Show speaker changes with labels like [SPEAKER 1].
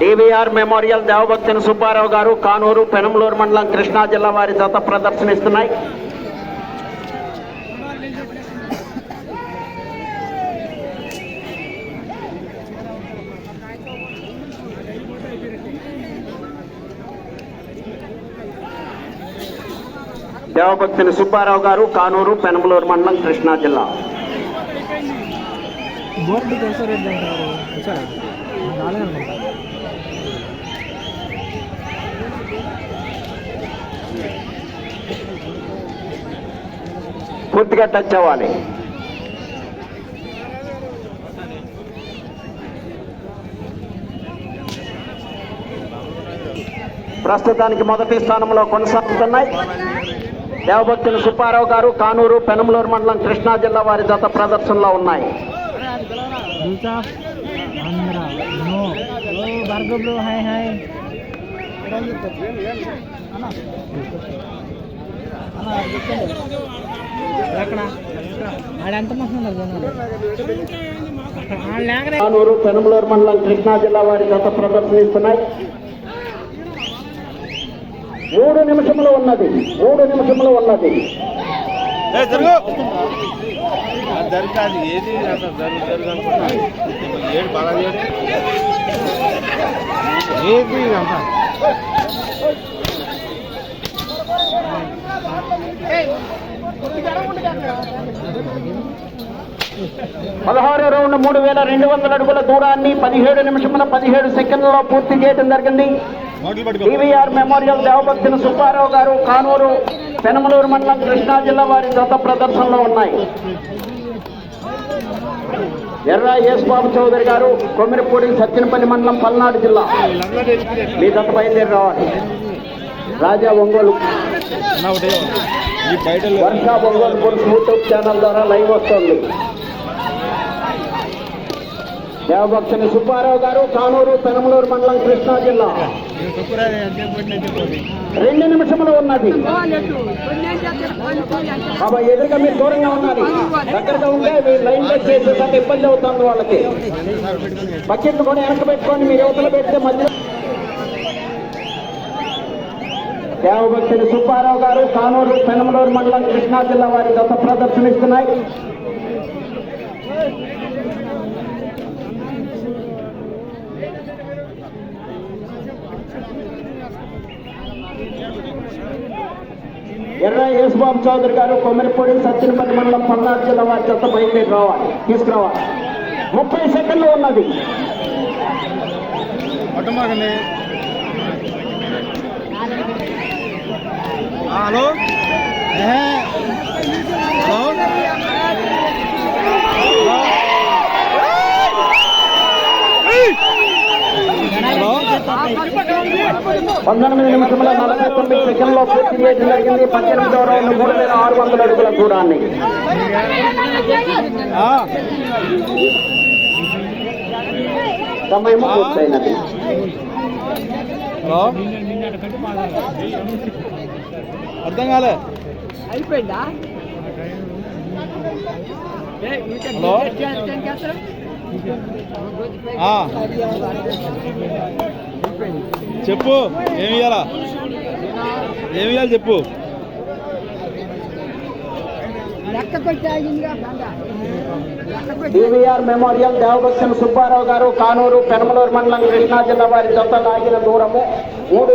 [SPEAKER 1] DVR memorial Devabhaktini Subbarao గారు కానూరు పెనంలూరు మండలం కృష్ణా జిల్లా వారి జత ప్రదర్శనిస్తున్నాయి. దేవభక్తిని సుబ్బారావు గారు కానూరు పెనంలూరు మండలం కృష్ణా జిల్లా.
[SPEAKER 2] బోర్డుకి ఎంత రేట్ అంటారు. వచ్చాడా నాలుగు అనుకుంటా
[SPEAKER 1] పూర్తిగా టచ్ అవ్వాలి. ప్రస్తుతానికి మొదటి స్థానంలో కొనసాగుతున్నాయి. దేవభక్తుని సుబ్బారావు గారు కానూరు పెనమలూరు మండలం కృష్ణా జిల్లా వారి జత ప్రదర్శనలో ఉన్నాయి.
[SPEAKER 2] Rules hi Andhra.
[SPEAKER 1] No. Oh, మండలం కృష్ణా జిల్లా వారి గత ప్రదర్శనిస్తున్నాయి. మూడు నిమిషంలో ఉన్నది. మూడు నిమిషంలో ఉన్నది.
[SPEAKER 3] ఏది? అసలు జరుగు జరుగు అనుకున్నా ఏడు బాగా ఏది అంతా
[SPEAKER 1] పదహారు రౌండ్ మూడు వేల రెండు వందల అడుగుల దూరాన్ని పదిహేడు నిమిషముల పదిహేడు సెకండ్లలో పూర్తి చేయడం జరిగింది. డివిఆర్ మెమోరియల్ దేవభక్తిని సుబ్బారావు గారు కానూరు పెనమలూరు మండలం కృష్ణా జిల్లా వారి గత ప్రదర్శనలో ఉన్నాయి. ఎర్రా యేసుబాబు చౌదరి గారు కొమ్మిరిపూడి సత్యనపల్లి మండలం పల్నాడు జిల్లా. మీ జత బయలుదేరి రావాలి. రాజా ఒంగోలు. వర్ష ఒంగోలు యూట్యూబ్ ఛానల్ ద్వారా లైవ్ వస్తుంది. దేవభక్తుని సుబ్బారావు గారు కానూరు పెనమలూరు మండలం కృష్ణా జిల్లా. రెండు నిమిషములు ఉన్నది. బాబా ఎదురుగా మీరు దూరంగా ఉండాలి. దగ్గరగా ఉంటే మీరు లైన్లో చేసేసరికి ఇబ్బంది అవుతుంది వాళ్ళకి. బకెట్లు కూడా వెనక పెట్టుకొని మీరు యువతలు పెడితే మధ్య దేవభక్తులు సుబ్బారావు గారు కానూరు పెనమలూరు మండలం కృష్ణా జిల్లా వారి గత ప్రదర్శనిస్తున్నాయి. ఎర్ర యేసుబాబు చౌదరి గారు కొమ్మిరిపూడి సత్యనపల్లి మండలం పల్నాడు జిల్లా వారి చెత్త బయలుదేరి రావాలి. తీసుకురావాలి. ముప్పై సెకండ్లు ఉన్నది.
[SPEAKER 3] పట్టమాకండి హలో? హలో? హలో?
[SPEAKER 1] పంతొమ్మిది నిమిషముల నలభై తొమ్మిది సెకండ్లో పూర్తి చేయడం జరిగింది. పద్దెనిమిదవ రౌండ్ మూడు వేల ఆరు వందల అడుగుల దూరాన్ని. సమయం పూర్తయినది.
[SPEAKER 3] హలో? అర్థం కాలే.
[SPEAKER 2] అయిపోయిందా?
[SPEAKER 3] హలో? ఆ. చెప్పు ఏమి ఇవ్వాలా ఏమి ఇవ్వాలి చెప్పు.
[SPEAKER 1] డివిఆర్ మెమోరియల్ దేవభక్తుని సుబ్బారావు గారు కానూరు పెనమలూరు మండలం కృష్ణా జిల్లా వారి జత లాగిన దూరము మూడు